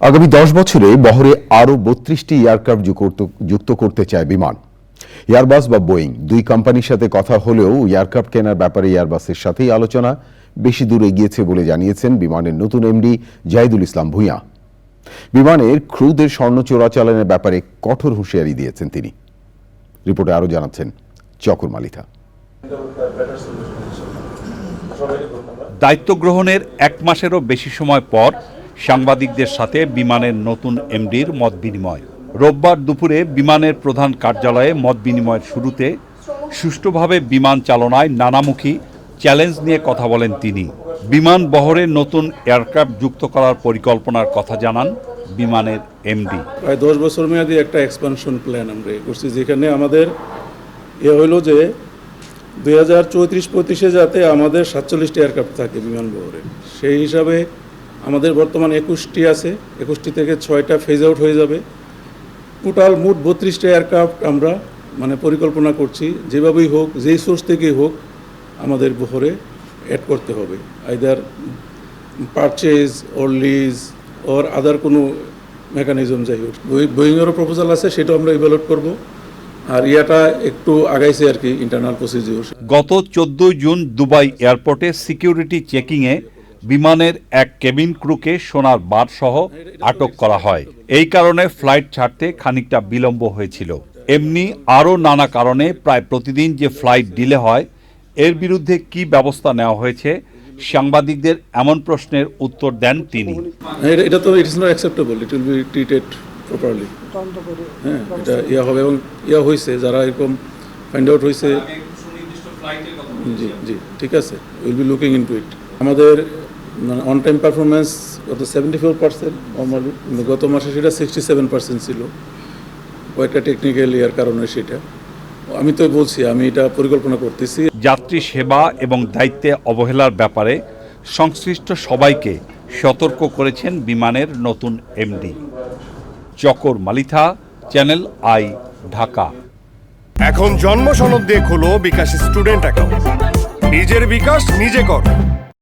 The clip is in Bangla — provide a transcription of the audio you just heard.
আগামী দশ বছরে বহরে আরও বত্রিশটি এয়ারক্রাফট যুক্ত করতে চায় বিমান। এয়ারবাস বা বোয়িং দুই কোম্পানির সাথে কথা হলেও এয়ারক্রাফট কেনার ব্যাপারে এয়ারবাসের সাথেই আলোচনা বেশি দূর এগিয়েছে বলে জানিয়েছেন বিমানের নতুন এমডি জাহিদুল ইসলাম ভূঁইয়া। বিমানের ক্রুদের স্বর্ণ চোরাচালানের ব্যাপারে কঠোর হুঁশিয়ারি দিয়েছেন তিনি। রিপোর্টে আরও জানাচ্ছেন চকর মালিথা দায়িত্ব গ্রহণের এক মাসেরও বেশি সময় পর সাংবাদিকদের সাথে বিমানের নতুন এমডির মত বিনিময়। রোববার দুপুরে বিমানের প্রধান কার্যালয়ে মত বিনিময়ের শুরুতে সুষ্ঠুভাবে বিমান চালনায় নানামুখী চ্যালেঞ্জ নিয়ে কথা বলেন তিনি। বিমান বহরে নতুন এয়ারক্রাফট যুক্ত করার পরিকল্পনার কথা জানান বিমানের এমডি। প্রায় দশ বছর মেয়াদী একটা এক্সপানশন প্ল্যান আমরা করছি, যেখানে আমাদের এ হলো যে দুই হাজার চৌত্রিশ পঁয়ত্রিশে যাতে আমাদের সাতচল্লিশটি এয়ারক্রাফট থাকে বিমান বহরে। সেই হিসাবে আমাদের বর্তমান একুশটি আছে। একুশটি থেকে ছয়টা ফেজ আউট হয়ে যাবে। টোটাল মোট বত্রিশটা এয়ারক্রাফট আমরা মানে পরিকল্পনা করছি, যেভাবেই হোক, যেই সোর্স থেকেই হোক, আমাদের বহরে অ্যাড করতে হবে। Either purchase or lease or other কোনো মেকানিজম যাই হোক। বোয়িংয়েরও প্রপোজাল আছে সেটা আমরা ইভ্যালুয়েট করব। আর ইয়াটা একটু আগাইছে আর কি ইন্টারনাল প্রসিডিউর গত চোদ্দই জুন দুবাই এয়ারপোর্টে সিকিউরিটি চেকিংয়ে বিমানের এক কেবিন ক্রুকে সোনার বার সহ আটক করা হয়। এই কারণে ফ্লাইট ছাড়তে খানিকটা বিলম্ব হয়েছিল। এমনি আরও নানা কারণে প্রায় প্রতিদিন যে ফ্লাইট ডিলে হয় এর বিরুদ্ধে কি ব্যবস্থা নেওয়া হয়েছে সাংবাদিকদের এমন প্রশ্নের উত্তর দেন তিনি। এটা তো it is not acceptable it will be treated properly হ্যাঁ এটা ইয়া হবে এবং ইয়া হয়েছে যারা এরকম ফাইন্ড আউট হয়েছে জি জি ঠিক আছে। Will be looking into it আমাদের অন টাইম পারফরমেন্স গত সেভেন্টি ফোর পার্সেন্ট নর্মালি গত মাসে সেটা সিক্সটি সেভেন পার্সেন্ট ছিল। কয়েকটা টেকনিক্যাল ইয়ার কারণে সেটা। আমি তো বলছি আমি এটা পরিকল্পনা করতেছি। যাত্রী সেবা এবং দায়িত্বে অবহেলার ব্যাপারে সংশ্লিষ্ট সবাইকে সতর্ক করেছেন বিমানের নতুন এমডি চকর মালিথা চ্যানেল আই ঢাকা। এখন জন্ম সনদ দিয়ে খোলো বিকাশ স্টুডেন্ট অ্যাকাউন্ট। নিজের বিকাশ নিজে কর।